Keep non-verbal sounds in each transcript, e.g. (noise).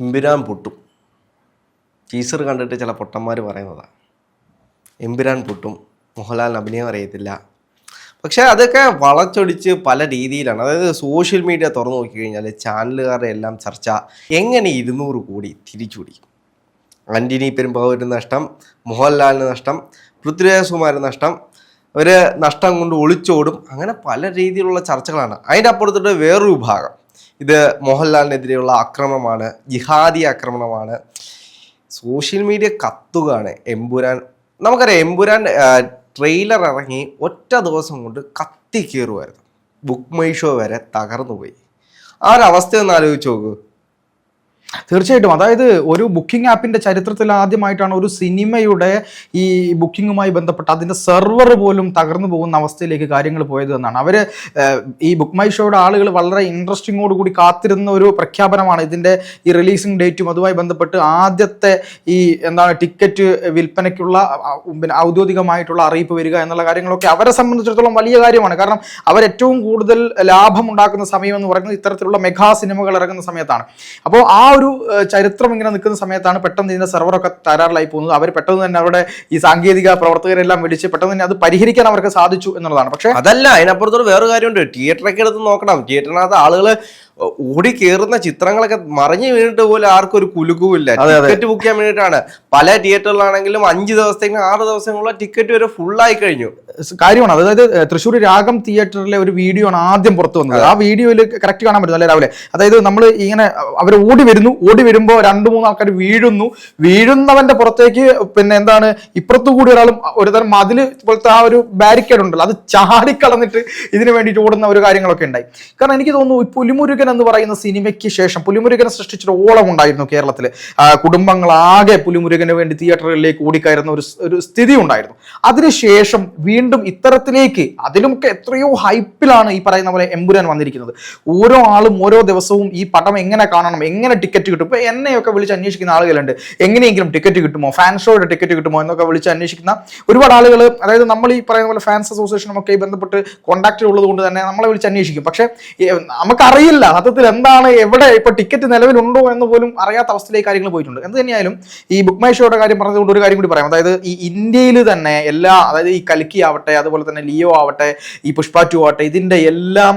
എമ്പുരാൻ പൊട്ടും. ടീച്ചർ കണ്ടിട്ട് ചില പൊട്ടന്മാർ പറയുന്നതാണ് എമ്പുരാൻ പൊട്ടും. മോഹൻലാലിന് അഭിനയം അറിയത്തില്ല. പക്ഷേ അതൊക്കെ വളച്ചൊടിച്ച് പല രീതിയിലാണ്. അതായത് സോഷ്യൽ മീഡിയ തുറന്നു നോക്കി കഴിഞ്ഞാൽ ചാനലുകാരുടെ എല്ലാം ചർച്ച എങ്ങനെ ഇരുന്നൂറ് കോടി തിരിച്ചു ആന്റണി പെരുമ്പാവൂരിന് നഷ്ടം മോഹൻലാലിന് നഷ്ടം പൃഥ്വിരാജ് കുമാറിന് നഷ്ടം ഒരു നഷ്ടം കൊണ്ട് ഒളിച്ചോടും. അങ്ങനെ പല രീതിയിലുള്ള ചർച്ചകളാണ്. അതിന്റെ അപ്പുറത്തോട്ട് വേറൊരു വിഭാഗം. ഇത് മോഹൻലാലിനെതിരെയുള്ള ആക്രമണമാണ് ജിഹാദി ആക്രമണമാണ്. സോഷ്യൽ മീഡിയ കത്തുകയാണ് എമ്പുരാൻ. നമുക്കറിയാം എമ്പുരാൻ ട്രെയിലർ ഇറങ്ങി ഒറ്റ ദിവസം കൊണ്ട് കത്തി കയറുമായിരുന്നു ബുക്ക് മൈ ഷോ വരെ തകർന്നു പോയി ആ ഒരു അവസ്ഥ ഒന്ന് ആലോചിച്ച് നോക്കൂ. തീർച്ചയായിട്ടും. അതായത് ഒരു ബുക്കിംഗ് ആപ്പിന്റെ ചരിത്രത്തിൽ ആദ്യമായിട്ടാണ് ഒരു സിനിമയുടെ ഈ ബുക്കിങ്ങുമായി ബന്ധപ്പെട്ട് അതിന്റെ സെർവർ പോലും തകർന്നു പോകുന്ന അവസ്ഥയിലേക്ക് കാര്യങ്ങൾ പോയത് എന്നാണ്. അവർ ഈ ബുക്ക് മൈ ഷോയുടെ ആളുകൾ വളരെ ഇൻട്രസ്റ്റിങ്ങോട് കൂടി കാത്തിരുന്ന ഒരു പ്രഖ്യാപനമാണ് ഇതിന്റെ ഈ റിലീസിംഗ് ഡേറ്റും അതുമായി ബന്ധപ്പെട്ട് ആദ്യത്തെ ഈ എന്താണ് ടിക്കറ്റ് വിൽപ്പനയ്ക്കുള്ള പിന്നെ ഔദ്യോഗികമായിട്ടുള്ള അറിയിപ്പ് വരിക എന്നുള്ള കാര്യങ്ങളൊക്കെ അവരെ സംബന്ധിച്ചിടത്തോളം വലിയ കാര്യമാണ്. കാരണം അവർ ഏറ്റവും കൂടുതൽ ലാഭം ഉണ്ടാക്കുന്ന സമയം എന്ന് പറയുന്നത് ഇത്തരത്തിലുള്ള മെഗാ സിനിമകൾ ഇറങ്ങുന്ന സമയത്താണ്. അപ്പോൾ ആ ഒരു ചരിത്രം ഇങ്ങനെ നിൽക്കുന്ന സമയത്താണ് പെട്ടെന്ന് ഇതിന്റെ സെർവറൊക്കെ തരാറിലായി പോകുന്നത്. അവർ പെട്ടെന്ന് തന്നെ അവരുടെ ഈ സാങ്കേതിക പ്രവർത്തകരെല്ലാം വിളിച്ച് പെട്ടെന്ന് തന്നെ അത് പരിഹരിക്കാൻ അവർക്ക് സാധിച്ചു എന്നുള്ളതാണ്. പക്ഷേ അതല്ല അതിനപ്പുറത്തോട് വേറൊരു കാര്യമുണ്ട്. തിയേറ്ററൊക്കെ എടുത്ത് നോക്കണം. തിയേറ്ററിനകത്ത് ആളുകൾ ഓടി കയറുന്ന ചിത്രങ്ങളൊക്കെ മറിഞ്ഞു വീണിട്ട് പോലും ആർക്കും ഒരു കുലുക്കുമില്ല. ടിക്കറ്റ് ബുക്ക് ചെയ്യാൻ വേണ്ടിയിട്ടാണ്. പല തിയേറ്ററിലാണെങ്കിലും അഞ്ച് ദിവസത്തേക്കും ആറ് ദിവസങ്ങളുള്ള ടിക്കറ്റ് വരെ ഫുള്ളായി കഴിഞ്ഞു. കാര്യമാണ്. അതായത് തൃശ്ശൂർ രാഗം തിയേറ്ററിലെ ഒരു വീഡിയോ ആണ് ആദ്യം പുറത്തു വന്നത്. ആ വീഡിയോയിൽ കറക്റ്റ് കാണാൻ പറ്റും അല്ലെ രാവിലെ? അതായത് നമ്മൾ ഇങ്ങനെ അവർ ഓടി വരുന്നു. ഓടി വരുമ്പോൾ രണ്ട് മൂന്ന് ആൾക്കാർ വീഴുന്നു. വീഴുന്നവന്റെ പുറത്തേക്ക് പിന്നെ എന്താണ് ഇപ്പുറത്തു കൂടി ഒരാളും ഒരുതരം മതിൽ പോലത്തെ ആ ഒരു ബാരിക്കേഡ് ഉണ്ടല്ലോ അത് ചാടിക്കളന്നിട്ട് ഇതിനു വേണ്ടിയിട്ട് ഓടുന്ന ഒരു കാര്യങ്ങളൊക്കെ ഉണ്ടായി. കാരണം എനിക്ക് തോന്നുന്നു ഈ പുലിമുരുകൻ എന്ന് പറയുന്ന സിനിമയ്ക്ക് ശേഷം പുലിമുരുകനെ സൃഷ്ടിച്ചൊരു ഓളം ഉണ്ടായിരുന്നു കേരളത്തിൽ കുടുംബങ്ങളാകെ പുലിമുരുകന് വേണ്ടി തിയേറ്ററുകളിലേക്ക് ഓടിക്കയറുന്ന ഒരു ഒരു സ്ഥിതി ഉണ്ടായിരുന്നു. അതിനുശേഷം വീണ്ടും ഇത്തരത്തിലേക്ക് അതിലുമൊക്കെ എത്രയോ ഹൈപ്പിലാണ് ഈ പറയുന്ന പോലെ എമ്പുരാൻ വന്നിരിക്കുന്നത്. ഓരോ ആളും ഓരോ ദിവസവും ഈ പടം എങ്ങനെ കാണണം എങ്ങനെ ടിക്കറ്റ് കിട്ടും ഇപ്പൊ എന്നെയൊക്കെ വിളിച്ച് അന്വേഷിക്കുന്ന ആളുകളുണ്ട്. എങ്ങനെയെങ്കിലും ടിക്കറ്റ് കിട്ടുമോ? ഫാൻ ഷോയുടെ ടിക്കറ്റ് കിട്ടുമോ എന്നൊക്കെ വിളിച്ച് അന്വേഷിക്കുന്ന ഒരുപാട് ആളുകൾ അതായത് നമ്മൾ ഈ പറയുന്ന പോലെ ഫാൻസ് അസോസിയേഷനും ഒക്കെ ബന്ധപ്പെട്ട് കോൺടാക്റ്റ് ഉള്ളത് കൊണ്ട് തന്നെ നമ്മളെ വിളിച്ച് അന്വേഷിക്കും. പക്ഷേ നമുക്കറിയില്ല. സത്യത്തിൽ എന്താണ് എവിടെ ഇപ്പൊ ടിക്കറ്റ് നിലവിലുണ്ടോ എന്ന് പോലും അറിയാത്ത അവസ്ഥയിലേക്ക് കാര്യങ്ങൾ പോയിട്ടുണ്ട്. എന്ത് തന്നെയായാലും ഈ ബുക്ക് മൈ ഷോയുടെ കാര്യം പറഞ്ഞതുകൊണ്ട് ഒരു കാര്യം കൂടി പറയാം. അതായത് ഈ ഇന്ത്യയിൽ തന്നെ എല്ലാ അതായത് ഈ കൽക്കി ആവട്ടെ അതുപോലെ തന്നെ ലിയോ ആവട്ടെ ഈ പുഷ്പ ടു ആവട്ടെ ഇതിന്റെ എല്ലാം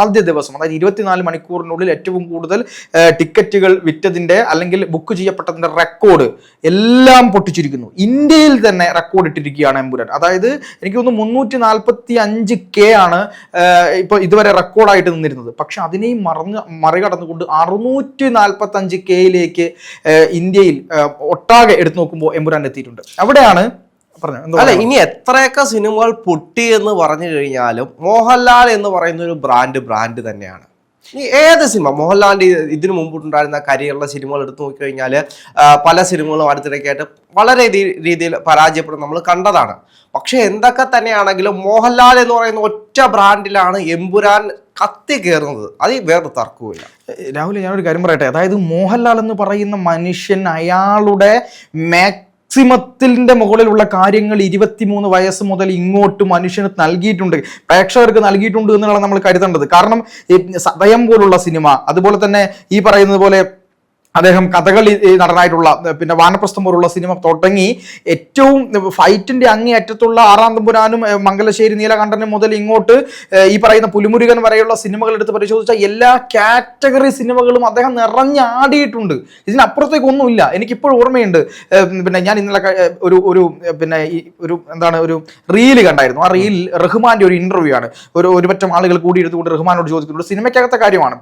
ആദ്യ ദിവസം അതായത് ഇരുപത്തിനാല് മണിക്കൂറിനുള്ളിൽ ഏറ്റവും കൂടുതൽ ടിക്കറ്റുകൾ വിറ്റതിന്റെ അല്ലെങ്കിൽ ബുക്ക് ചെയ്യപ്പെട്ടതിന്റെ റെക്കോർഡ് എല്ലാം പൊട്ടിച്ചിരിക്കുന്നു. ഇന്ത്യയിൽ തന്നെ റെക്കോർഡ് ഇട്ടിരിക്കുകയാണ് എമ്പുരാൻ അതായത് എനിക്ക് തോന്നുന്നു മുന്നൂറ്റി നാൽപ്പത്തി അഞ്ച് കെ ആണ് ഇപ്പൊ ഇതുവരെ റെക്കോർഡായിട്ട് നിന്നിരുന്നത്. പക്ഷെ അതിനെയും മറന്ന് മറികടന്നുകൊണ്ട് അറുന്നൂറ്റി നാൽപ്പത്തി അഞ്ച് കെയിലേക്ക് ഇന്ത്യയിൽ ഒട്ടാകെ എടുത്തു നോക്കുമ്പോൾ എമ്പുരാൻ എത്തിയിട്ടുണ്ട്. അവിടെയാണ് അല്ല ഇനി എത്രയൊക്കെ സിനിമകൾ പൊട്ടി എന്ന് പറഞ്ഞു കഴിഞ്ഞാലും മോഹൻലാൽ എന്ന് പറയുന്ന ഒരു ബ്രാൻഡ് ബ്രാൻഡ് തന്നെയാണ്. ഏത് സിനിമ മോഹൻലാലിന്റെ ഇത് ഇതിനു മുമ്പുണ്ടായിരുന്ന കരിയറിലെ സിനിമകൾ എടുത്തു നോക്കിക്കഴിഞ്ഞാൽ പല സിനിമകളും അടുത്തിടയ്ക്കായിട്ട് വളരെ രീതിയിൽ പരാജയപ്പെടും നമ്മൾ കണ്ടതാണ്. പക്ഷേ എന്തൊക്കെ തന്നെയാണെങ്കിലും മോഹൻലാൽ എന്ന് പറയുന്ന ഒറ്റ ബ്രാൻഡിലാണ് എമ്പുരാൻ കത്തി കയറുന്നത് അത് വേറെ തർക്കവുമില്ല രാഹുൽ ഞാനൊരു കാര്യം പറയട്ടെ. അതായത് മോഹൻലാൽ എന്ന് പറയുന്ന മനുഷ്യൻ അയാളുടെ മാക്സിമത്തിന്റെ മുകളിലുള്ള കാര്യങ്ങൾ ഇരുപത്തിമൂന്ന് വയസ്സ് മുതൽ ഇങ്ങോട്ട് മനുഷ്യന് നൽകിയിട്ടുണ്ട്. പ്രേക്ഷകർക്ക് നൽകിയിട്ടുണ്ട് എന്നുള്ളതാണ് നമ്മൾ കരുതേണ്ടത്. കാരണം സതയം പോലുള്ള സിനിമ അതുപോലെ തന്നെ ഈ പറയുന്നത് പോലെ അദ്ദേഹം കഥകളി നടനായിട്ടുള്ള പിന്നെ വാനപ്രസ്ഥം പോലുള്ള സിനിമ തുടങ്ങി ഏറ്റവും ഫൈറ്റിന്റെ അങ്ങേയറ്റത്തുള്ള ആറാം തമ്പുരാനും മംഗലശ്ശേരി നീലകണ്ഠനും മുതൽ ഇങ്ങോട്ട് ഈ പറയുന്ന പുലിമുരുകൻ വരെയുള്ള സിനിമകൾ എടുത്ത് പരിശോധിച്ച എല്ലാ കാറ്റഗറി സിനിമകളും അദ്ദേഹം നിറഞ്ഞാടിയിട്ടുണ്ട്. ഇതിനപ്പുറത്തേക്ക് ഒന്നുമില്ല. എനിക്കിപ്പോഴും ഓർമ്മയുണ്ട്. പിന്നെ ഞാൻ ഇന്നലെ ഒരു ഒരു പിന്നെ ഒരു എന്താണ് ഒരു റീൽ കണ്ടായിരുന്നു. ആ റീൽ റഹ്മാന്റെ ഒരു ഇന്റർവ്യൂ ആണ്. ഒരു ഒരുപറ്റം ആളുകൾ കൂടി എടുത്തുകൊണ്ട് റഹ്മാനോട് ചോദിക്കുന്നുണ്ട്. സിനിമയ്ക്കകത്തെ കാര്യമാണ്.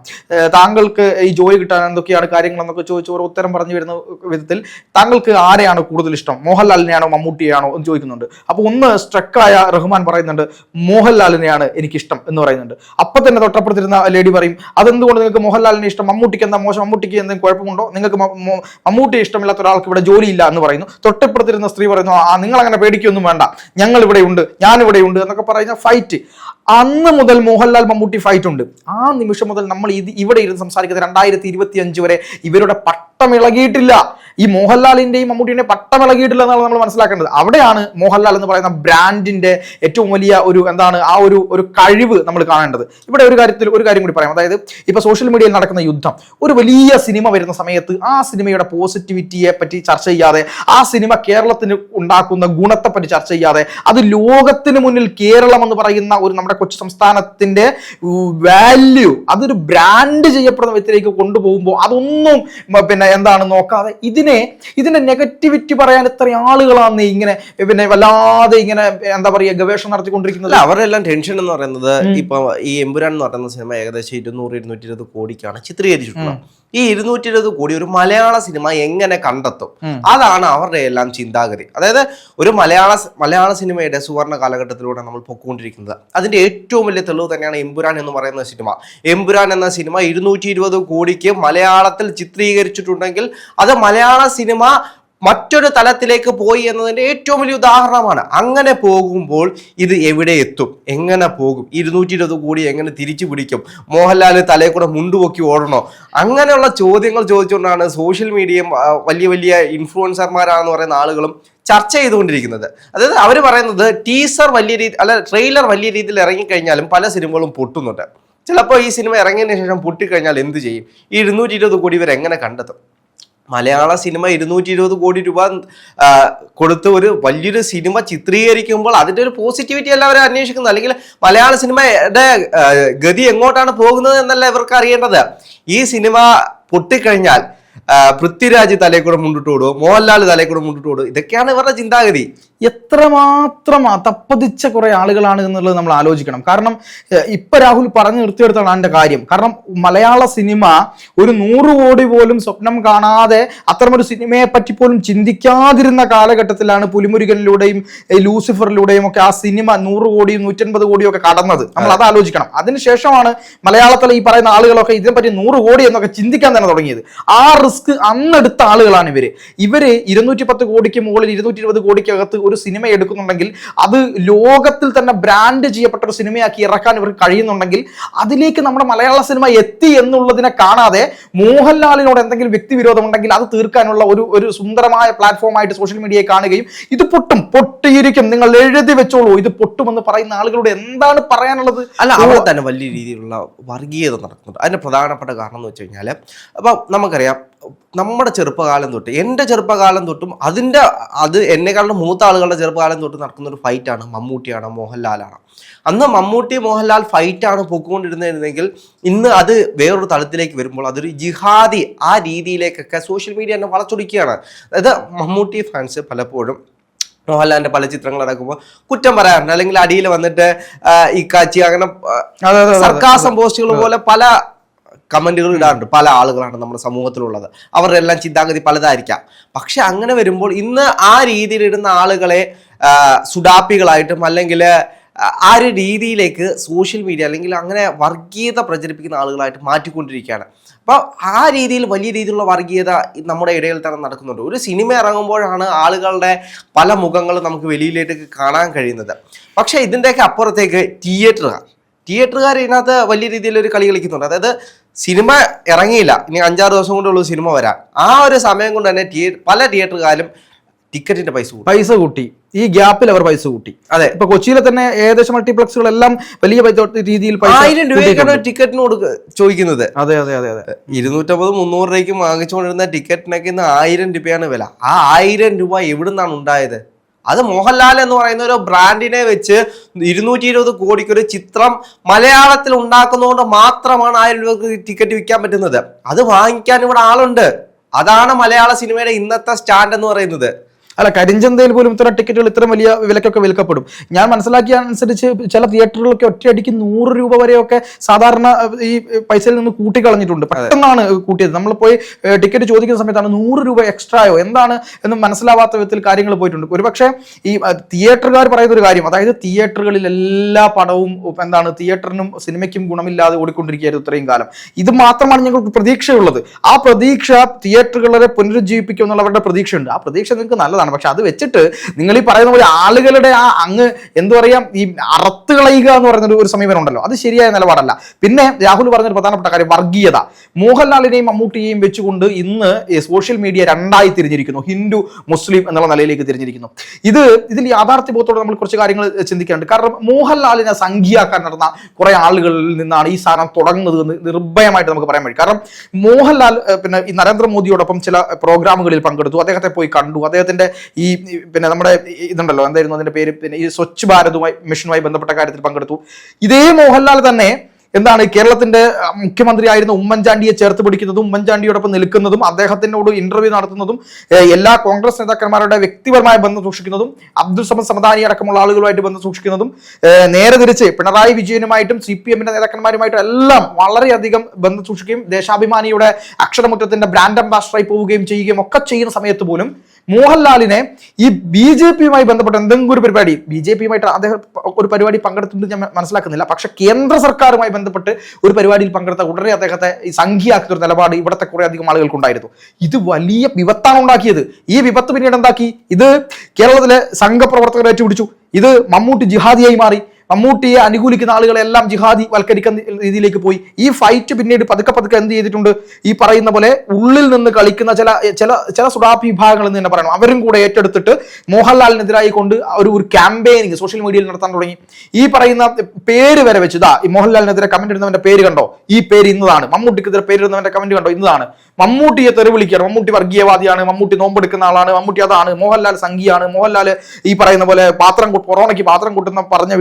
താങ്കൾക്ക് ഈ ജോലി കിട്ടാൻ എന്തൊക്കെയാണ് കാര്യങ്ങൾ എന്നൊക്കെ ചോദിച്ച് ഓരോ ഉത്തരം പറഞ്ഞു വരുന്ന വിധത്തിൽ താങ്കൾക്ക് ആരെയാണ് കൂടുതൽ ഇഷ്ടം? മോഹൻലാലിനെയാണോ മമ്മൂട്ടിയാണോ എന്ന് ചോദിക്കുന്നുണ്ട്. അപ്പോൾ ഒന്ന് സ്ട്രക്കായ റഹ്മാൻ പറയുന്നുണ്ട് മോഹൻലാലിനെയാണ് എനിക്കിഷ്ടം എന്ന് പറയുന്നുണ്ട്. അപ്പൊ തന്നെ തൊട്ടപ്പുറത്തിരുന്ന ലേഡി പറയും അതെന്തുകൊണ്ട് നിങ്ങൾക്ക് മോഹൻലാലിനെ ഇഷ്ടം? മമ്മൂട്ടിക്ക് എന്താ മോശം? മമ്മൂട്ടിക്ക് എന്തെങ്കിലും കുഴപ്പമുണ്ടോ? നിങ്ങൾക്ക് മമ്മൂട്ടി ഇഷ്ടമില്ലാത്ത ഒരാൾക്ക് ഇവിടെ ജോലിയില്ല എന്ന് പറയുന്നു. തൊട്ടപ്പുറത്തിരുന്ന സ്ത്രീ പറയുന്നു ആ നിങ്ങൾ അങ്ങനെ പേടിക്കൊന്നും വേണ്ട. ഞങ്ങൾ ഇവിടെ ഉണ്ട് ഞാനിവിടെ ഉണ്ട് എന്നൊക്കെ പറയുന്ന ഫൈറ്റ് അന്ന് മുതൽ മോഹൻലാൽ മമ്മൂട്ടി ഫൈറ്റ് ഉണ്ട്. ആ നിമിഷം മുതൽ നമ്മൾ ഇത് ഇവിടെ ഇരുന്ന് സംസാരിക്കുന്നത് രണ്ടായിരത്തി ഇരുപത്തി അഞ്ച് വരെ ഇവരുടെ പട്ടം ഇളകിയിട്ടില്ല ഈ മോഹൻലാലിന്റെയും മമ്മൂട്ടിയുടെയും പട്ടമിളകിയിട്ടില്ല എന്നാണ് നമ്മൾ മനസ്സിലാക്കേണ്ടത്. അവിടെയാണ് മോഹൻലാൽ എന്ന് പറയുന്ന ബ്രാൻഡിന്റെ ഏറ്റവും വലിയ ഒരു എന്താണ് ആ ഒരു ഒരു കഴിവ് നമ്മൾ കാണേണ്ടത്. ഇവിടെ ഒരു കാര്യത്തിൽ ഒരു കാര്യം കൂടി പറയാം. അതായത് ഇപ്പൊ സോഷ്യൽ മീഡിയയിൽ നടക്കുന്ന യുദ്ധം. ഒരു വലിയ സിനിമ വരുന്ന സമയത്ത് ആ സിനിമയുടെ പോസിറ്റിവിറ്റിയെ പറ്റി ചർച്ച ചെയ്യാതെ ആ സിനിമ കേരളത്തിന് ഉണ്ടാക്കുന്ന ഗുണത്തെ പറ്റി ചർച്ച ചെയ്യാതെ അത് ലോകത്തിന് മുന്നിൽ കേരളം എന്ന് പറയുന്ന ഒരു നമ്മുടെ കൊച്ചു സംസ്ഥാനത്തിന്റെ വാല്യൂ അതൊരു ബ്രാൻഡ് ചെയ്യപ്പെടുന്ന വ്യക്തിയിലേക്ക് കൊണ്ടുപോകുമ്പോൾ അതൊന്നും പിന്നെ എന്താണ് നോക്കാതെ ഇതിനെ ഇതിന്റെ നെഗറ്റിവിറ്റി പറയാൻ എത്ര ആളുകളാണ് ഇങ്ങനെ പിന്നെ വല്ലാതെ ഇങ്ങനെ എന്താ പറയുക ഗവേഷണം നടത്തിക്കൊണ്ടിരിക്കുന്നത്. അവരുടെ എല്ലാം ടെൻഷൻ എന്ന് പറയുന്നത് ഇപ്പൊ ഈ എമ്പുരാൻ എന്ന് പറയുന്ന സിനിമ ഏകദേശം ഇരുന്നൂറ് ഇരുന്നൂറ്റി ഇരുപത് കോടിക്കാണ് ചിത്രീകരിച്ചിട്ടുള്ളത്. ഈ ഇരുന്നൂറ്റി ഇരുപത് കോടി ഒരു മലയാള സിനിമ എങ്ങനെ കണ്ടെത്തും? അതാണ് അവരുടെ എല്ലാം ചിന്താഗതി. അതായത് ഒരു മലയാള മലയാള സിനിമയുടെ സുവർണ കാലഘട്ടത്തിലൂടെ നമ്മൾ പൊക്കോണ്ടിരിക്കുന്നത്. അതിന്റെ ഏറ്റവും വലിയ തെളിവ് തന്നെയാണ് എമ്പുരാൻ എന്ന് പറയുന്ന സിനിമ. എമ്പുരാൻ എന്ന സിനിമ ഇരുന്നൂറ്റി ഇരുപത് കോടിക്ക് മലയാളത്തിൽ ചിത്രീകരിച്ചിട്ടുണ്ടെങ്കിൽ അത് മലയാള സിനിമ മറ്റൊരു തലത്തിലേക്ക് പോയി എന്നതിന്റെ ഏറ്റവും വലിയ ഉദാഹരണമാണ്. അങ്ങനെ പോകുമ്പോൾ ഇത് എവിടെ എത്തും? എങ്ങനെ പോകും? ഇരുന്നൂറ്റി ഇരുപത് കോടി എങ്ങനെ തിരിച്ചു പിടിക്കും? മോഹൻലാൽ തലയിൽ കൂടെ മുണ്ടുപൊക്കി ഓടണോ? അങ്ങനെയുള്ള ചോദ്യങ്ങൾ ചോദിച്ചുകൊണ്ടാണ് സോഷ്യൽ മീഡിയയും വലിയ വലിയ ഇൻഫ്ലുവൻസർമാരാണെന്ന് പറയുന്ന ആളുകളും ചർച്ച ചെയ്തുകൊണ്ടിരിക്കുന്നത്. അതായത് അവർ പറയുന്നത് ടീസർ വലിയ രീതി അല്ല ട്രെയിലർ വലിയ രീതിയിൽ ഇറങ്ങിക്കഴിഞ്ഞാലും പല സിനിമകളും പൊട്ടുന്നുണ്ട്. ചിലപ്പോൾ ഈ സിനിമ ഇറങ്ങിയതിന് ശേഷം പൊട്ടിക്കഴിഞ്ഞാൽ എന്ത് ചെയ്യും? ഈ ഇരുന്നൂറ്റി ഇരുപത് കോടി ഇവർ എങ്ങനെ കണ്ടെത്തും? മലയാള സിനിമ ഇരുന്നൂറ്റി ഇരുപത് കോടി രൂപ കൊടുത്ത ഒരു വലിയൊരു സിനിമ ചിത്രീകരിക്കുമ്പോൾ അതിന്റെ ഒരു പോസിറ്റിവിറ്റി എല്ലാവരും അന്വേഷിക്കുന്നത് അല്ലെങ്കിൽ മലയാള സിനിമയുടെ ഗതി എങ്ങോട്ടാണ് പോകുന്നത് എന്നല്ല ഇവർക്ക് അറിയേണ്ടത്. ഈ സിനിമ പൊട്ടിക്കഴിഞ്ഞാൽ പൃഥ്വിരാജ് തലയിൽ കൂടെ മുണ്ടിട്ട് ഓടും മോഹൻലാൽ തലയിൽ കൂടെ മുണ്ടിട്ട് ഓടും ഇതൊക്കെയാണ് ഇവരുടെ ചിന്താഗതി. എത്രമാത്രം തപ്പതിച്ച കുറെ ആളുകളാണ് എന്നുള്ളത് നമ്മൾ ആലോചിക്കണം. കാരണം ഇപ്പൊ രാഹുൽ പറഞ്ഞു നിർത്തിയെടുത്താണ് അതിന്റെ കാര്യം. കാരണം മലയാള സിനിമ ഒരു നൂറ് കോടി പോലും സ്വപ്നം കാണാതെ അത്തരമൊരു സിനിമയെ പറ്റി പോലും ചിന്തിക്കാതിരുന്ന കാലഘട്ടത്തിലാണ് പുലിമുരുകനിലൂടെയും ലൂസിഫറിലൂടെയും ഒക്കെ ആ സിനിമ നൂറ് കോടിയും നൂറ്റൻപത് കോടിയും ഒക്കെ കടന്നത്. നമ്മൾ അത് ആലോചിക്കണം. അതിനുശേഷമാണ് മലയാളത്തിലെ ഈ പറയുന്ന ആളുകളൊക്കെ ഇതിനെപ്പറ്റി നൂറ് കോടി എന്നൊക്കെ ചിന്തിക്കാൻ തന്നെ തുടങ്ങിയത്. ആ റിസ്ക് അന്നെടുത്ത ആളുകളാണ് ഇവർ. ഇവർ ഇരുന്നൂറ്റി പത്ത് കോടിക്ക് മുകളിൽ ഇരുന്നൂറ്റി ഇരുപത് കോടിക്കകത്ത് ഒരു സിനിമ എടുക്കുന്നുണ്ടെങ്കിൽ അത് ലോകത്തിൽ തന്നെ ബ്രാൻഡ് ചെയ്യപ്പെട്ട ഒരു സിനിമയാക്കി ഇറക്കാൻ ഇവർക്ക് കഴിയുന്നുണ്ടെങ്കിൽ അതിലേക്ക് നമ്മുടെ മലയാള സിനിമ എത്തി എന്നുള്ളതിനെ കാണാതെ മോഹൻലാലിനോട് എന്തെങ്കിലും വ്യക്തിവിരോധം ഉണ്ടെങ്കിൽ അത് തീർക്കാനുള്ള ഒരു ഒരു സുന്ദരമായ പ്ലാറ്റ്ഫോമായിട്ട് സോഷ്യൽ മീഡിയയെ കാണുകയും ഇത് പൊട്ടും പൊട്ടിയിരിക്കും. നിങ്ങൾ എഴുതി വെച്ചോളൂ. ഇത് പൊട്ടുമെന്ന് പറയുന്ന ആളുകളോട് എന്താണ് പറയാനുള്ളത്? അല്ല അവിടെ തന്നെ വലിയ രീതിയിലുള്ള വർഗീയത നടക്കുന്നുണ്ട്. അതിന്റെ പ്രധാനപ്പെട്ട കാരണം എന്ന് വെച്ച് കഴിഞ്ഞാൽ അപ്പം നമുക്കറിയാം നമ്മുടെ ചെറുപ്പകാലം തൊട്ട് എന്റെ ചെറുപ്പകാലം തൊട്ടും അതിന്റെ അത് എന്നെക്കാളും മൂത്ത ആളുകളുടെ ചെറുപ്പകാലം തൊട്ട് നടക്കുന്ന ഒരു ഫൈറ്റാണ് മമ്മൂട്ടിയാണ് മോഹൻലാലാണ്. അന്ന് മമ്മൂട്ടി മോഹൻലാൽ ഫൈറ്റാണ് പൊക്കുകൊണ്ടിരുന്നതെങ്കിൽ ഇന്ന് അത് വേറൊരു തലത്തിലേക്ക് വരുമ്പോൾ അതൊരു ജിഹാദി ആ രീതിയിലേക്കൊക്കെ സോഷ്യൽ മീഡിയ തന്നെ വളച്ചൊടിക്കുകയാണ്. അതായത് മമ്മൂട്ടി ഫാൻസ് പലപ്പോഴും മോഹൻലാലിന്റെ പല ചിത്രങ്ങൾ ഇറക്കുമ്പോൾ കുറ്റം പറയാറുണ്ട്. അല്ലെങ്കിൽ അടിയിൽ വന്നിട്ട് ഈ കാച്ചി അങ്ങനെ. സർക്കാസം പോസ്റ്റുകൾ പോലെ പല കമന്റുകൾ ഇടാറുണ്ട്. പല ആളുകളാണ് നമ്മുടെ സമൂഹത്തിലുള്ളത്. അവരുടെ എല്ലാം ചിന്താഗതി പലതായിരിക്കാം. പക്ഷെ അങ്ങനെ വരുമ്പോൾ ഇന്ന് ആ രീതിയിൽ ഇടുന്ന ആളുകളെ സുഡാപ്പികളായിട്ടും അല്ലെങ്കിൽ ആ ഒരു രീതിയിലേക്ക് സോഷ്യൽ മീഡിയ അല്ലെങ്കിൽ അങ്ങനെ വർഗീയത പ്രചരിപ്പിക്കുന്ന ആളുകളായിട്ട് മാറ്റിക്കൊണ്ടിരിക്കുകയാണ്. അപ്പോൾ ആ രീതിയിൽ വലിയ രീതിയിലുള്ള വർഗീയത നമ്മുടെ ഇടയിൽ തന്നെ നടക്കുന്നുണ്ട്. ഒരു സിനിമ ഇറങ്ങുമ്പോഴാണ് ആളുകളുടെ പല മുഖങ്ങളും നമുക്ക് വെളിയിലേക്ക് കാണാൻ കഴിയുന്നത്. പക്ഷേ ഇതിന്റെയൊക്കെ അപ്പുറത്തേക്ക് തിയേറ്ററുകാർ. തിയേറ്ററുകാർ ഇതിനകത്ത് വലിയ രീതിയിൽ ഒരു കളി കളിക്കുന്നുണ്ട്. അതായത് സിനിമ ഇറങ്ങിയില്ല. ഇനി അഞ്ചാറ് ദിവസം കൊണ്ടുള്ള സിനിമ വരാൻ. ആ ഒരു സമയം കൊണ്ട് തന്നെ പല തിയേറ്ററുകാരും ടിക്കറ്റിന്റെ പൈസ പൈസ കൂട്ടി. ഈ ഗ്യാപ്പിൽ അവർ പൈസ കൂട്ടി. അതെ. ഇപ്പൊ കൊച്ചിയിലെ തന്നെ ഏകദേശം മൾട്ടിപ്ലക്സുകളെല്ലാം വലിയ രീതിയിൽ ആയിരം രൂപയ്ക്കാണ്. ടിക്കറ്റിന് കൊടുക്ക ചോദിക്കുന്നത്. അതെ അതെ അതെ അതെ. ഇരുന്നൂറ്റമ്പത് മുന്നൂറ് രൂപയ്ക്ക് വാങ്ങിച്ചുകൊണ്ടിരുന്ന ടിക്കറ്റിനൊക്കെ ഇന്ന് ആയിരം രൂപയാണ് വില. ആ ആയിരം രൂപ എവിടുന്നാണ് ഉണ്ടായത്? അത് മോഹൻലാൽ എന്ന് പറയുന്ന ഒരു ബ്രാൻഡിനെ വെച്ച് ഇരുന്നൂറ്റി ഇരുപത് കോടിക്ക് ഒരു ചിത്രം മലയാളത്തിൽ ഉണ്ടാക്കുന്നതുകൊണ്ട് മാത്രമാണ് ആയിരം രൂപക്ക് ടിക്കറ്റ് വിൽക്കാൻ പറ്റുന്നത്. അത് വാങ്ങിക്കാൻ ഇവിടെ ആളുണ്ട്. അതാണ് മലയാള സിനിമയുടെ ഇന്നത്തെ സ്റ്റാൻഡ് എന്ന് പറയുന്നത്. അല്ല കരിഞ്ചന്തയിൽ പോലും ഇത്ര ടിക്കറ്റുകൾ ഇത്ര വലിയ വിലക്കൊക്കെ വിൽക്കപ്പെടും. ഞാൻ മനസ്സിലാക്കിയ അനുസരിച്ച് ചില തിയേറ്ററുകളൊക്കെ ഒറ്റയടിക്ക് നൂറ് രൂപ വരെയൊക്കെ സാധാരണ ഈ പൈസയിൽ നിന്ന് കൂട്ടിക്കളഞ്ഞിട്ടുണ്ട്. പെട്ടെന്നാണ് കൂട്ടിയത്. നമ്മൾ പോയി ടിക്കറ്റ് ചോദിക്കുന്ന സമയത്താണ് നൂറ് രൂപ എക്സ്ട്രായോ? എന്താണ് എന്ന് മനസ്സിലാവാത്ത വിധത്തിൽ കാര്യങ്ങൾ പോയിട്ടുണ്ട്. ഒരുപക്ഷെ ഈ തിയേറ്ററുകാർ പറയുന്ന ഒരു കാര്യം അതായത് തിയേറ്ററുകളിൽ എല്ലാ പടവും എന്താണ് തിയേറ്ററിനും സിനിമയ്ക്കും ഗുണമില്ലാതെ ഓടിക്കൊണ്ടിരിക്കുകയായിരുന്നു ഇത്രയും കാലം. ഇത് മാത്രമാണ് ഞങ്ങൾക്ക് പ്രതീക്ഷയുള്ളത്. ആ പ്രതീക്ഷ തിയേറ്ററുകളെ പുനരുജ്ജീവിപ്പിക്കും എന്നുള്ള അവരുടെ പ്രതീക്ഷയുണ്ട്. ആ പ്രതീക്ഷ നിങ്ങൾക്ക് നല്ലതാണ്. എന്നുള്ളതാണ് പക്ഷെ അത് വെച്ചിട്ട് നിങ്ങൾ ഈ പറയുന്ന പോലെ ആളുകളുടെ ആ അങ്ങ് എന്ത് പറയാം ഈ അറത്ത് കളയുക എന്ന് പറയുന്ന ഒരു സമീപനം ഉണ്ടല്ലോ. അത് ശരിയായ നിലപാടല്ല. പിന്നെ രാഹുൽ പറഞ്ഞൊരു പ്രധാനപ്പെട്ട കാര്യം വർഗീയത. മോഹൻലാലിനെയും മമ്മൂട്ടിയെയും വെച്ചുകൊണ്ട് ഇന്ന് സോഷ്യൽ മീഡിയ രണ്ടായി തിരിഞ്ഞിരിക്കുന്നു. ഹിന്ദു മുസ്ലിം എന്നുള്ള നിലയിലേക്ക് തിരിഞ്ഞിരിക്കുന്നു. ഇത് ഇതിൽ യാഥാർത്ഥ്യബോധത്തോടെ നമ്മൾ കുറച്ച് കാര്യങ്ങൾ ചിന്തിക്കാനുണ്ട് കാരണം മോഹൻലാലിനെ സംഖ്യയാക്കാൻ നടന്ന കുറെ ആളുകളിൽ നിന്നാണ് ഈ സാധനം തുടങ്ങുന്നത് എന്ന് നിർഭയമായിട്ട് നമുക്ക് പറയാൻ കഴിയും. കാരണം മോഹൻലാൽ പിന്നെ ഈ നരേന്ദ്രമോദിയോടൊപ്പം ചില പ്രോഗ്രാമുകളിൽ പങ്കെടുത്തു. അദ്ദേഹത്തെ പോയി കണ്ടു. അദ്ദേഹത്തിന്റെ ഈ പിന്നെ നമ്മുടെ ഇതുണ്ടല്ലോ എന്തായിരുന്നു അതിന്റെ പേര്? പിന്നെ ഈ സ്വച്ഛ് ഭാരതുമായി മിഷനുമായി ബന്ധപ്പെട്ട കാര്യത്തിൽ പങ്കെടുത്തു. ഇതേ മോഹൻലാൽ തന്നെ എന്താണ് കേരളത്തിന്റെ മുഖ്യമന്ത്രി മുഖ്യമന്ത്രിയായിരുന്ന ഉമ്മൻചാണ്ടിയെ ചേർത്ത് പിടിക്കുന്നതും ഉമ്മൻചാണ്ടിയോടൊപ്പം നിൽക്കുന്നതും അദ്ദേഹത്തിനോട് ഇന്റർവ്യൂ നടത്തുന്നതും എല്ലാ കോൺഗ്രസ് നേതാക്കന്മാരുടെ വ്യക്തിപരമായ ബന്ധം സൂക്ഷിക്കുന്നതും അബ്ദുൾ സമദ് സമദാനി അടക്കമുള്ള ആളുകളുമായിട്ട് ബന്ധം സൂക്ഷിക്കുന്നതും നേരെ തിരിച്ച് പിണറായി വിജയനുമായിട്ടും സി പി എമ്മിന്റെ നേതാക്കന്മാരുമായിട്ടും എല്ലാം വളരെയധികം ബന്ധം സൂക്ഷിക്കുകയും ദേശാഭിമാനിയുടെ അക്ഷരമുറ്റത്തിന്റെ ബ്രാൻഡ് അംബാസഡറായി പോവുകയും ചെയ്യുകയും ഒക്കെ ചെയ്യുന്ന സമയത്ത് പോലും മോഹൻലാലിനെ ഈ ബി ജെ പിയുമായി ബന്ധപ്പെട്ട എന്തെങ്കിലും ഒരു പരിപാടി ബി ജെ പിയുമായിട്ട് അദ്ദേഹം ഒരു പരിപാടി പങ്കെടുത്തിട്ടുണ്ട് ഞാൻ മനസ്സിലാക്കുന്നില്ല. പക്ഷെ കേന്ദ്ര സർക്കാരുമായി ബന്ധപ്പെട്ട് ഒരു പരിപാടിയിൽ പങ്കെടുത്ത ഉടനെ അദ്ദേഹത്തെ ഈ സംഖ്യയാക്കുന്ന ഒരു നിലപാട് ഇവിടുത്തെ കുറെ അധികം ആളുകൾക്കുണ്ടായിരുന്നു ഇത് വലിയ വിപത്താണ് ഉണ്ടാക്കിയത്. ഈ വിപത്ത് പിന്നീട് എന്താക്കി? ഇത് കേരളത്തിലെ സംഘപ്രവർത്തകരെ ഏറ്റുപിടിച്ചു. ഇത് മമ്മൂട്ടി ജിഹാദിയായി മാറി. മമ്മൂട്ടിയെ അനുകൂലിക്കുന്ന ആളുകളെല്ലാം ജിഹാദി വൽക്കരിക്കുന്ന രീതിയിലേക്ക് പോയി. ഈ ഫൈറ്റ് പിന്നീട് പതുക്കെ പതുക്കെ എന്ത് ചെയ്തിട്ടുണ്ട്? ഈ പറയുന്ന പോലെ ഉള്ളിൽ നിന്ന് കളിക്കുന്ന ചില ചില ചില സുഡാപ്പി വിഭാഗങ്ങൾ എന്ന് തന്നെ പറയണം. അവരും കൂടെ ഏറ്റെടുത്തിട്ട് മോഹൻലാലിനെതിരായി കൊണ്ട് ഒരു ഒരു ക്യാമ്പയിനിങ് സോഷ്യൽ മീഡിയയിൽ നടത്താൻ തുടങ്ങി. ഈ പറയുന്ന പേര് വരെ വെച്ച് ഇതാ ഈ മോഹൻലാലിനെതിരെ കമന്റ് ഇടുന്നവന്റെ പേര് കണ്ടോ? ഈ പേര് ഇന്നതാണ്. മമ്മൂട്ടിക്കെതിരെ പേര് ഇടുന്നവന്റെ കമന്റ് കണ്ടോ? ഇന്നതാണ്. മമ്മൂട്ടിയെ തെറി വിളിക്കുകയാണ്. മമ്മൂട്ടി വർഗീയവാദിയാണ്. മമ്മൂട്ടി നോമ്പെടുക്കുന്ന ആളാണ്. മമ്മൂട്ടി അതാണ്. മോഹൻലാൽ സംഘിയാണ്. മോഹൻലാൽ ഈ പറയുന്ന പോലെ പാത്രം കൊറോണയ്ക്ക് പാത്രം കൂട്ടുന്ന പറഞ്ഞ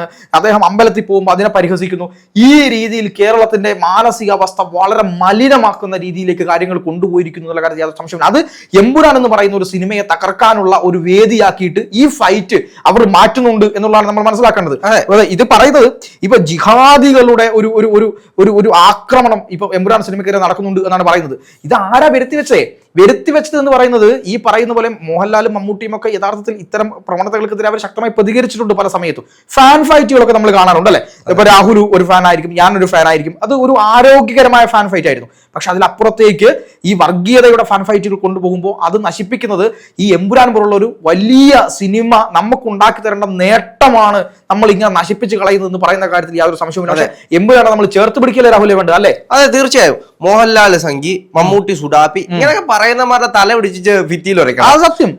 വിഡ്ഢിയാണ് അദ്ദേഹം അമ്പലത്തിൽ പോകുമ്പോൾ അതിനെ പരിഹസിക്കുന്നു. ഈ രീതിയിൽ കേരളത്തിന്റെ മാനസികാവസ്ഥ വളരെ മലിനമാക്കുന്ന രീതിയിലേക്ക് കാര്യങ്ങൾ കൊണ്ടുപോയിരിക്കുന്നു എന്നുള്ള കാര്യത്തിൽ യാതൊരു സംശയമില്ല അത് എമ്പുരാൻ എന്ന് പറയുന്ന ഒരു സിനിമയെ തകർക്കാനുള്ള ഒരു വേദിയാക്കിയിട്ട് ഈ ഫൈറ്റ് അവർ മാറ്റുന്നുണ്ട് എന്നുള്ളതാണ് നമ്മൾ മനസ്സിലാക്കേണ്ടത്. ഇത് പറയുന്നത് ഇപ്പൊ ജിഹാദികളുടെ ഒരു ഒരു ഒരു ഒരു ഒരു ആക്രമണം ഇപ്പൊ എമ്പുരാൻ സിനിമയ്ക്കെതിരെ നടക്കുന്നുണ്ട് എന്നാണ് പറയുന്നത്. ഇത് ആരാ വരുത്തി വെച്ചേ വരുത്തി വെച്ചത് എന്ന് പറയുന്നത് ഈ പറയുന്ന പോലെ മോഹൻലാലും മമ്മൂട്ടിയും ഒക്കെ യഥാർത്ഥത്തിൽ ഇത്തരം പ്രവണതകൾക്കെതിരെ അവർ ശക്തമായി പ്രതികരിച്ചിട്ടുണ്ട് പല സമയത്തും. ഫാൻ ഫൈറ്റുകളൊക്കെ നമ്മൾ കാണാറുണ്ട് അല്ലെ? ഇപ്പൊ രാഹുൽ ഒരു ഫാൻ ആയിരിക്കും ഞാനൊരു ഫാൻ ആയിരിക്കും. അത് ഒരു ആരോഗ്യകരമായ ഫാൻ ഫൈറ്റ് ആയിരുന്നു. പക്ഷെ അതിലപ്പുറത്തേക്ക് ഈ വർഗീയതയുടെ ഫാൻ ഫൈറ്റുകൾ കൊണ്ടുപോകുമ്പോൾ അത് നശിപ്പിക്കുന്നത് ഈ എമ്പുരാൻ പോലുള്ള ഒരു വലിയ സിനിമ നമുക്ക് ഉണ്ടാക്കി തരേണ്ട നേട്ടമാണ് നമ്മൾ ഇങ്ങനെ നശിപ്പിച്ച് കളയുന്നത് എന്ന് പറയുന്ന കാര്യത്തിൽ യാതൊരു സംശയവും പക്ഷേ എമ്പുരാനെ നമ്മൾ ചേർത്ത് പിടിക്കലേ രാഹുലേ വേണ്ട അല്ലേ? അതെ തീർച്ചയായും. മോഹൻലാൽ സംഗി മമ്മൂട്ടി സുഡാപ്പി ഇങ്ങനെയൊക്കെ പറയുന്നമാരുടെ തല പിടിച്ച് ഭിത്തിയിൽ ഉരയ്ക്കണം. അത് സത്യം.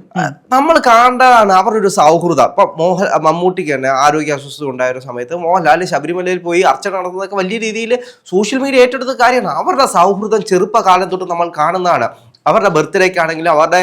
നമ്മൾ കാണേണ്ടതാണ് അവരുടെ ഒരു സൗഹൃദം. ഇപ്പൊ മോഹൻ മമ്മൂട്ടിക്ക് തന്നെ ആരോഗ്യ അസ്വസ്ഥത ഉണ്ടായ ഒരു സമയത്ത് മോഹൻലാൽ ശബരിമലയിൽ പോയി അർച്ചന നടന്നതൊക്കെ വലിയ രീതിയിൽ സോഷ്യൽ മീഡിയ ഏറ്റെടുത്ത കാര്യമാണ്. അവരുടെ സൗഹൃദം ചെറുപ്പകാലം തൊട്ട് നമ്മൾ കാണുന്നതാണ്. അവരുടെ ബർത്ത്ഡേക്ക് ആണെങ്കിലും അവരുടെ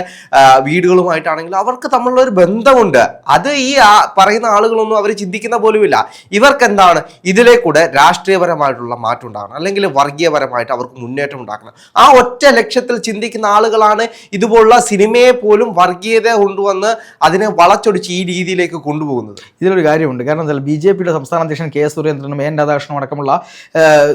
വീടുകളുമായിട്ടാണെങ്കിലും അവർക്ക് തമ്മിലുള്ള ഒരു ബന്ധമുണ്ട്. അത് ഈ പറയുന്ന ആളുകളൊന്നും അവർ ചിന്തിക്കുന്ന പോലുമില്ല. ഇവർക്ക് എന്താണ് ഇതിലെ കൂടെ രാഷ്ട്രീയപരമായിട്ടുള്ള മാറ്റം ഉണ്ടാകണം അല്ലെങ്കിൽ വർഗീയപരമായിട്ട് അവർക്ക് മുന്നേറ്റം ഉണ്ടാക്കണം. ആ ഒറ്റ ലക്ഷ്യത്തിൽ ചിന്തിക്കുന്ന ആളുകളാണ് ഇതുപോലുള്ള സിനിമയെ പോലും വർഗീയത കൊണ്ടുവന്ന് അതിനെ വളച്ചൊടിച്ച് ഈ രീതിയിലേക്ക് കൊണ്ടുപോകുന്നത്. ഇതിലൊരു കാര്യമുണ്ട്. കാരണം എന്താ ബി ജെ പിയുടെ സംസ്ഥാന അധ്യക്ഷൻ കെ സുരേന്ദ്രനും എൻ രാധാകൃഷ്ണനും അടക്കമുള്ള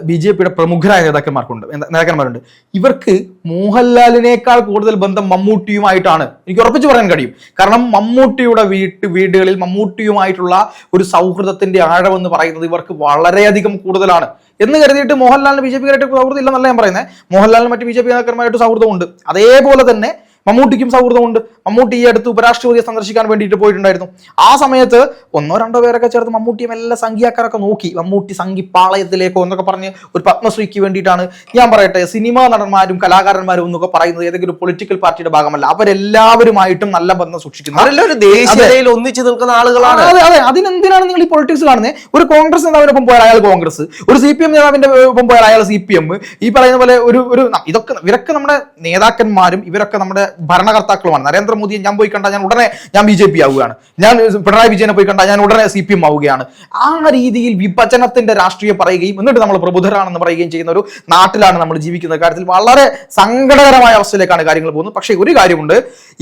ബി ജെ പിയുടെ പ്രമുഖരായ നേതാക്കന്മാർക്കുണ്ട്. നേതാക്കന്മാരുണ്ട്. ഇവർക്ക് മോഹൻലാലിനേക്കാൾ കൂടുതൽ ബന്ധം മമ്മൂട്ടിയുമായിട്ടാണ്. എനിക്ക് ഉറപ്പിച്ച് പറയാൻ കഴിയും. കാരണം മമ്മൂട്ടിയുടെ വീട്ട് വീടുകളിൽ മമ്മൂട്ടിയുമായിട്ടുള്ള ഒരു സൗഹൃദത്തിന്റെ ആഴമെന്ന് പറയുന്നത് ഇവർക്ക് വളരെയധികം കൂടുതലാണ്. എന്ന് കരുതിയിട്ട് മോഹൻലാലിന് ബി ജെ പിക്കാരായിട്ട് സൗഹൃദം ഇല്ലെന്നല്ല ഞാൻ പറയുന്നത് മോഹൻലാലിന് മറ്റ് ബി ജെ പി നേതാക്കന്മാരായിട്ട് സൗഹൃദമുണ്ട്. അതേപോലെ തന്നെ മമ്മൂട്ടിക്കും സൗഹൃദമുണ്ട്. മമ്മൂട്ടി ഈ അടുത്ത് ഉപരാഷ്ട്രപതിയെ സന്ദർശിക്കാൻ വേണ്ടിയിട്ട് പോയിട്ടുണ്ടായിരുന്നു. ആ സമയത്ത് ഒന്നോ രണ്ടോ പേരൊക്കെ ചേർത്ത് മമ്മൂട്ടിയും എല്ലാ സംഖ്യാക്കാരൊക്കെ നോക്കി. മമ്മൂട്ടി സംഘി പാളയത്തിലേക്കോ എന്നൊക്കെ പറഞ്ഞ് ഒരു പത്മശ്രീക്ക് വേണ്ടിയിട്ടാണ് ഞാൻ പറയട്ടെ സിനിമാ നടന്മാരും കലാകാരന്മാരും എന്നൊക്കെ പറയുന്നത് ഏതെങ്കിലും പൊളിറ്റിക്കൽ പാർട്ടിയുടെ ഭാഗമല്ല. അവരെല്ലാവരുമായിട്ടും നല്ല ബന്ധം സൂക്ഷിക്കുന്നു. അവരെല്ലാവരും ദേശീയതയിൽ ഒന്നിച്ചു നിൽക്കുന്ന ആളുകളാണ്. അതെ അതെ. അതിനെന്തിനാണ് നിങ്ങൾ ഈ പൊളിറ്റിക്സ് കാണുന്നത് ഒരു കോൺഗ്രസ് നേതാവിനൊപ്പം പോയാൽ അയാൾ കോൺഗ്രസ് ഒരു സി പി എം നേതാവിന്റെ ഒപ്പം പോയാൽ അയാൾ സി പി എം ഈ പറയുന്ന പോലെ ഒരു ഒരു ഇതൊക്കെ ഇവരൊക്കെ നമ്മുടെ നേതാക്കന്മാരും ഇവരൊക്കെ നമ്മുടെ ഭരണകർത്താക്കളുമാണ്. നരേന്ദ്രമോദിയെ ഞാൻ പോയി കണ്ടാൽ ഞാൻ ഉടനെ ഞാൻ ബി ജെ പി ആവുകയാണ്. ഞാൻ പിണറായി വിജയനെ പോയി കണ്ടാൽ ഞാൻ ഉടനെ സി പി എം ആവുകയാണ്. ആ രീതിയിൽ വിഭജനത്തിന്റെ രാഷ്ട്രീയം പറയുകയും എന്നിട്ട് നമ്മൾ പ്രബുദ്ധരാണെന്ന് പറയുകയും ചെയ്യുന്ന ഒരു നാട്ടിലാണ് നമ്മൾ ജീവിക്കുന്ന കാര്യത്തിൽ വളരെ സങ്കടകരമായ അവസ്ഥയിലേക്കാണ് കാര്യങ്ങൾ പോകുന്നത്. പക്ഷേ ഒരു കാര്യമുണ്ട്.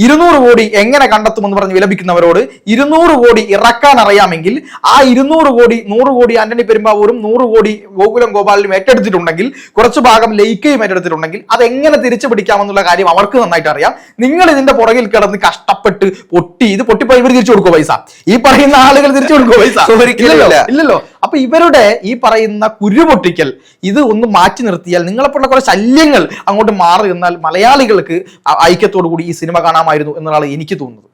ഇരുന്നൂറ് കോടി എങ്ങനെ കണ്ടെത്തുമെന്ന് പറഞ്ഞ് വിലപിക്കുന്നവരോട് ഇരുന്നൂറ് കോടി ഇറക്കാൻ അറിയാമെങ്കിൽ ആ ഇരുന്നൂറ് കോടി നൂറ് കോടി ആന്റണി പെരുമ്പാവൂരും നൂറ് കോടി ഗോകുലം ഗോപാലിനും ഏറ്റെടുത്തിട്ടുണ്ടെങ്കിൽ കുറച്ച് ഭാഗം ലയിക്കയും ഏറ്റെടുത്തിട്ടുണ്ടെങ്കിൽ അത് എങ്ങനെ തിരിച്ചു പിടിക്കാമെന്നുള്ള കാര്യം അവർക്ക് നന്നായിട്ട് അറിയാം. നിങ്ങൾ ഇതിന്റെ പുറകിൽ കിടന്ന് കഷ്ടപ്പെട്ട് പൊട്ടി ഇത് പൊട്ടിപ്പോയി ഇവർ തിരിച്ചു കൊടുക്കുമോ പൈസ? ഈ പറയുന്ന ആളുകൾ തിരിച്ചു കൊടുക്കുമോ പൈസ? (laughs) ഇല്ലല്ലോ ഇല്ല. അപ്പൊ ഇവരുടെ ഈ പറയുന്ന കുരുപൊട്ടിക്കൽ ഇത് ഒന്ന് മാറ്റി നിർത്തിയാൽ നിങ്ങളെപ്പോലുള്ള കുറെ ശല്യങ്ങൾ അങ്ങോട്ട് മാറി നിന്നാൽ മലയാളികൾക്ക് ഐക്യത്തോടു കൂടി ഈ സിനിമ കാണാമായിരുന്നു എന്നാണ് എനിക്ക് തോന്നുന്നത്.